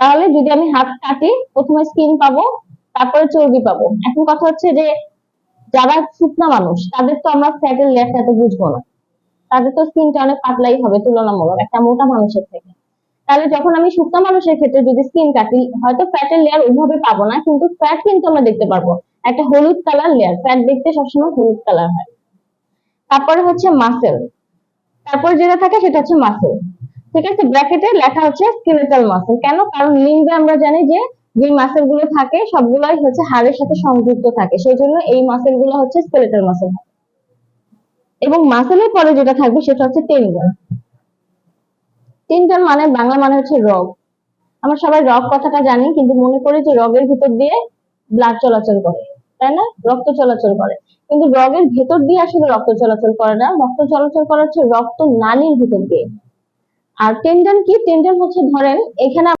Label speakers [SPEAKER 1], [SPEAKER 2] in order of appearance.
[SPEAKER 1] তাহলে যদি আমি হাত কাটি, প্রথমে স্কিন পাবো, তারপরে চর্বি পাবো। এখন কথা হচ্ছে যে, যারা শুকনা মানুষ, তাদের তো আমরা ফ্যাটের লেয়ারটা এত বুঝব না। তাদের তো স্কিনটা অনেক পাতলাই হবে, তুলনামূলক একটা মোটা মানুষের থেকে। তাহলে যখন আমি শুকনা মানুষের ক্ষেত্রে যদি স্কিন কাটি, হয়তো ফ্যাটের লেয়ার ওইভাবে পাবো না, কিন্তু ফ্যাট কিন্তু আমরা দেখতে পারব। একটা হলুদ কালার লেয়ার ফ্যাট দেখতে সবসময় হলুদ কালার হয়। তারপরে হচ্ছে মাসেল তারপর যেটা থাকে সেটা হচ্ছে মাসেল ঠিক আছে? ব্র্যাকেটে লেখা হচ্ছে স্কেলেটাল মাসেল কেন? কারণ লিঙ্গে আমরা জানি যে যে মাসেলগুলো থাকে, সবগুলোই হচ্ছে হাড়ের সাথে সংযুক্ত থাকে। সেই জন্য এই মাসেলগুলো হচ্ছে স্কেলেটাল মাসেল এবং মাসেলের পরে যেটা থাকবে সেটা হচ্ছে টেন্ডন টেন্ডন মানে বাংলা মানে হচ্ছে রগ। আমরা সবাই রগ কথাটা জানি, কিন্তু মনে করি যে রগের ভিতর দিয়ে ব্লাড চলাচল করে। তাই না? রক্ত চলাচল করে। কিন্তু রগের ভেতর দিয়ে আসলে রক্ত চলাচল করে না। রক্ত চলাচল করে হচ্ছে রক্ত নালীর ভিতর দিয়ে। আর টেন্ডন কি? টেন্ডন হচ্ছে ধরেন এখানে